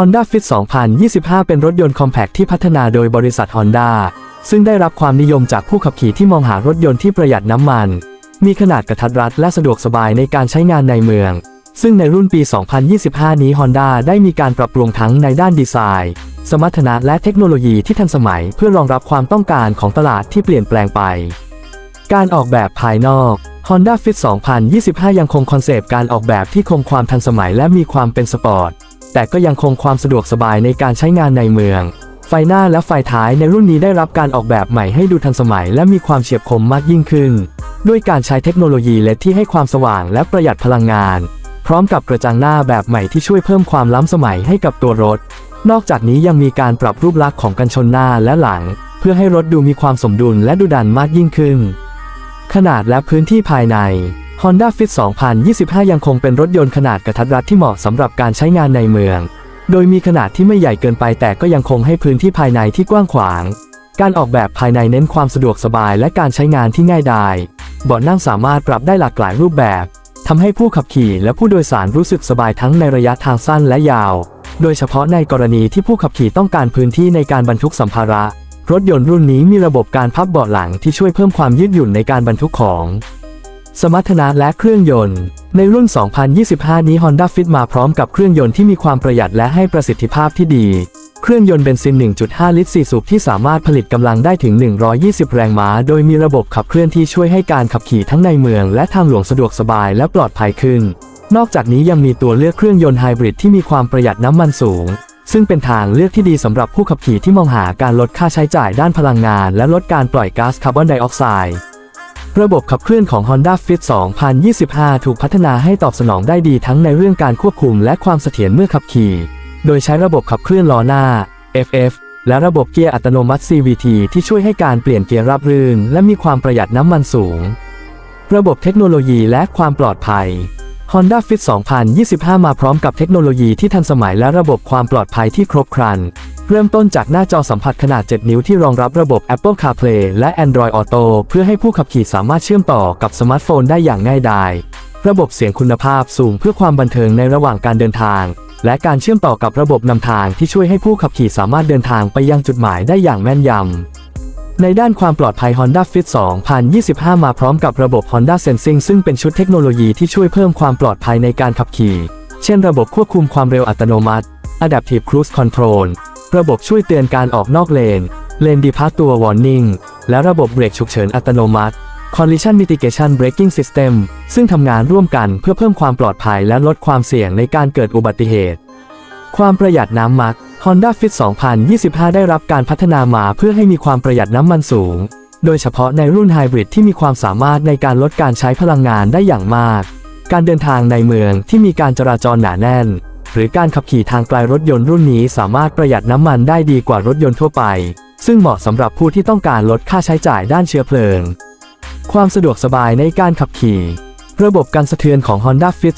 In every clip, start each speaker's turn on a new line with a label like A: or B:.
A: Honda Fit 2025 เป็นรถยนต์คอมแพคที่พัฒนาโดยบริษัท Honda ซึ่งได้รับความนิยมจากผู้ขับขี่ที่มองหารถยนต์ที่ประหยัดน้ำมัน มีขนาดกระทัดรัดและสะดวกสบายในการใช้งานในเมือง ซึ่งในรุ่นปี 2025 นี้ Honda ได้มีการปรับปรุงทั้งในด้านดีไซน์ สมรรถนะและเทคโนโลยีที่ทันสมัยเพื่อรองรับความต้องการของตลาดที่เปลี่ยนแปลงไป การออกแบบภายนอก Honda Fit 2025 ยังคงคอนเซปต์การออกแบบที่คงความทันสมัยและมีความเป็นสปอร์ต แต่ก็ยังคงความสะดวกสบายในการใช้งานในเมือง ไฟหน้าและไฟท้ายในรุ่นนี้ได้รับการออกแบบใหม่ให้ดูทันสมัยและมีความเฉียบคมมากยิ่งขึ้น ด้วยการใช้เทคโนโลยีเลดที่ให้ความสว่างและประหยัดพลังงาน พร้อมกับกระจังหน้าแบบใหม่ที่ช่วยเพิ่มความล้ำสมัยให้กับตัวรถ นอกจากนี้ยังมีการปรับรูปลักษณ์ของกันชนหน้าและหลัง เพื่อให้รถดูมีความสมดุลและดุดันมากยิ่งขึ้น ขนาดและพื้นที่ภายใน Honda Fit 2025 ยังคงเป็นรถยนต์ขนาดกระทัดรัดที่เหมาะสำหรับการใช้งานในเมือง โดยมีขนาดที่ไม่ใหญ่เกินไปแต่ก็ยังคงให้พื้นที่ภายในที่กว้างขวาง การออกแบบภายในเน้นความสะดวกสบายและการใช้งานที่ง่ายดายเบาะนั่งสามารถปรับได้หลากหลายรูปแบบทำให้ผู้ขับขี่และผู้โดยสารรู้สึกสบายทั้งในระยะทางสั้นและยาว โดยเฉพาะในกรณีที่ผู้ขับขี่ต้องการพื้นที่ในการบรรทุกสัมภาระ รถยนต์รุ่นนี้มีระบบการพับเบาะหลังที่ช่วยเพิ่มความยืดหยุ่นในการบรรทุกของ สมรรถนะและเครื่องยนต์ ในรุ่น 2025 นี้ Honda Fit มาพร้อมกับเครื่องยนต์ที่มีความประหยัดและให้ประสิทธิภาพที่ดี เครื่องยนต์เบนซิน 1.5 ลิตร 4 สูบที่สามารถผลิตกำลังได้ถึง 120 แรงม้า โดยมีระบบขับเคลื่อนที่ช่วยให้การขับขี่ทั้งในเมือง และทางหลวงสะดวกสบายและปลอดภัยขึ้น นอกจากนี้ยังมีตัวเลือกเครื่องยนต์ไฮบริดที่มีความประหยัดน้ำมันสูง ซึ่งเป็นทางเลือกที่ดีสำหรับผู้ขับขี่ที่มองหาการลดค่าใช้จ่ายด้านพลังงาน และลดการปล่อยก๊าซคาร์บอนไดออกไซด์ ระบบขับเคลื่อนของ Honda Fit 2025 ถูกพัฒนาให้ตอบสนองได้ดีทั้งในเรื่องการควบคุมและความเสถียรเมื่อขับขี่ โดยใช้ระบบขับเคลื่อนล้อหน้า FF และระบบเกียร์อัตโนมัติ CVT ที่ช่วยให้การเปลี่ยนเกียร์ราบรื่น และมีความประหยัดน้ำมันสูง ระบบเทคโนโลยีและความปลอดภัย Honda Fit 2025 มาพร้อมกับเทคโนโลยีที่ทันสมัยและระบบความปลอดภัยที่ครบครัน เริ่มต้นจากหน้าจอสัมผัสขนาด 7 นิ้วที่รองรับระบบ Apple CarPlay และ Android Auto เพื่อให้ผู้ขับขี่สามารถเชื่อมต่อกับสมาร์ทโฟนได้อย่างง่ายดาย ระบบเสียงคุณภาพสูงเพื่อความบันเทิงในระหว่างการเดินทาง และการเชื่อมต่อกับระบบนำทางที่ช่วยให้ผู้ขับขี่สามารถเดินทางไปยังจุดหมายได้อย่างแม่นยำในด้านความปลอดภัย Honda Fit 2025 มาพร้อมกับระบบ Honda Sensing ซึ่งเป็นชุดเทคโนโลยีที่ช่วยเพิ่มความปลอดภัยในการขับขี่ เช่นระบบควบคุมความเร็วอัตโนมัติ Adaptive Cruise Control ระบบช่วยเตือนการออกนอกเลน เลนดีพาตัว Warning และระบบเบรกฉุกเฉินอัตโนมัติ Collision Mitigation Braking System ซึ่งทำงานร่วมกันเพื่อเพิ่มความปลอดภัยและลดความเสี่ยงในการเกิดอุบัติเหตุ ความประหยัดน้ำมัก Honda Fit 2025 ได้รับการพัฒนามาเพื่อให้มีความประหยัดน้ำมันสูง โดยเฉพาะในรุ่นไฮบริดที่มีความสามารถในการลดการใช้พลังงานได้อย่างมาก การเดินทางในเมืองที่มีการจราจรหนาแน่น หรือการขับขี่ทางไกลรถยนต์รุ่นนี้สามารถประหยัดน้ำมันได้ดีกว่ารถยนต์ทั่วไป ซึ่งเหมาะสำหรับผู้ที่ต้องการลดค่าใช้จ่ายด้านเชื้อเพลิง ความสะดวกสบายในการขับขี่ ระบบการสะเทือนของ Honda Fit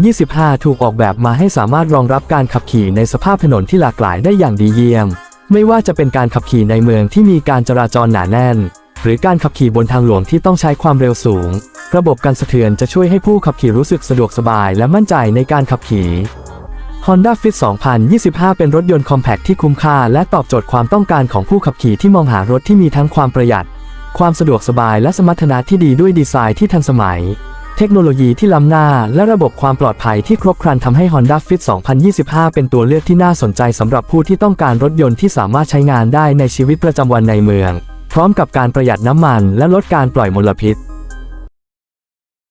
A: 2025 ถูกออกแบบมาให้สามารถรองรับการขับขี่ในสภาพถนนที่หลากหลายได้อย่างดีเยี่ยม ไม่ว่าจะเป็นการขับขี่ในเมืองที่มีการจราจรหนาแน่น หรือการขับขี่บนทางหลวงที่ต้องใช้ความเร็วสูง ระบบการสะเทือนจะช่วยให้ผู้ขับขี่รู้สึกสะดวกสบายและมั่นใจในการขับขี่ Honda Fit 2025 เป็นรถยนต์คอมแพคที่คุ้มค่าและตอบโจทย์ความต้องการของผู้ขับขี่ที่มองหารถที่มีทั้งความประหยัด ความสะดวกสบายและสมรรถนะที่ดีด้วยดีไซน์ที่ทันสมัย เทคโนโลยีที่ล้ำหน้า และระบบความปลอดภัยที่ครบครันทำให้ Honda Fit 2025 เป็นตัวเลือกที่น่าสนใจสำหรับผู้ที่ต้องการรถยนต์ที่สามารถใช้งานได้ในชีวิตประจำวันในเมือง พร้อมกับการประหยัดน้ำมันและลดการปล่อยมลพิษ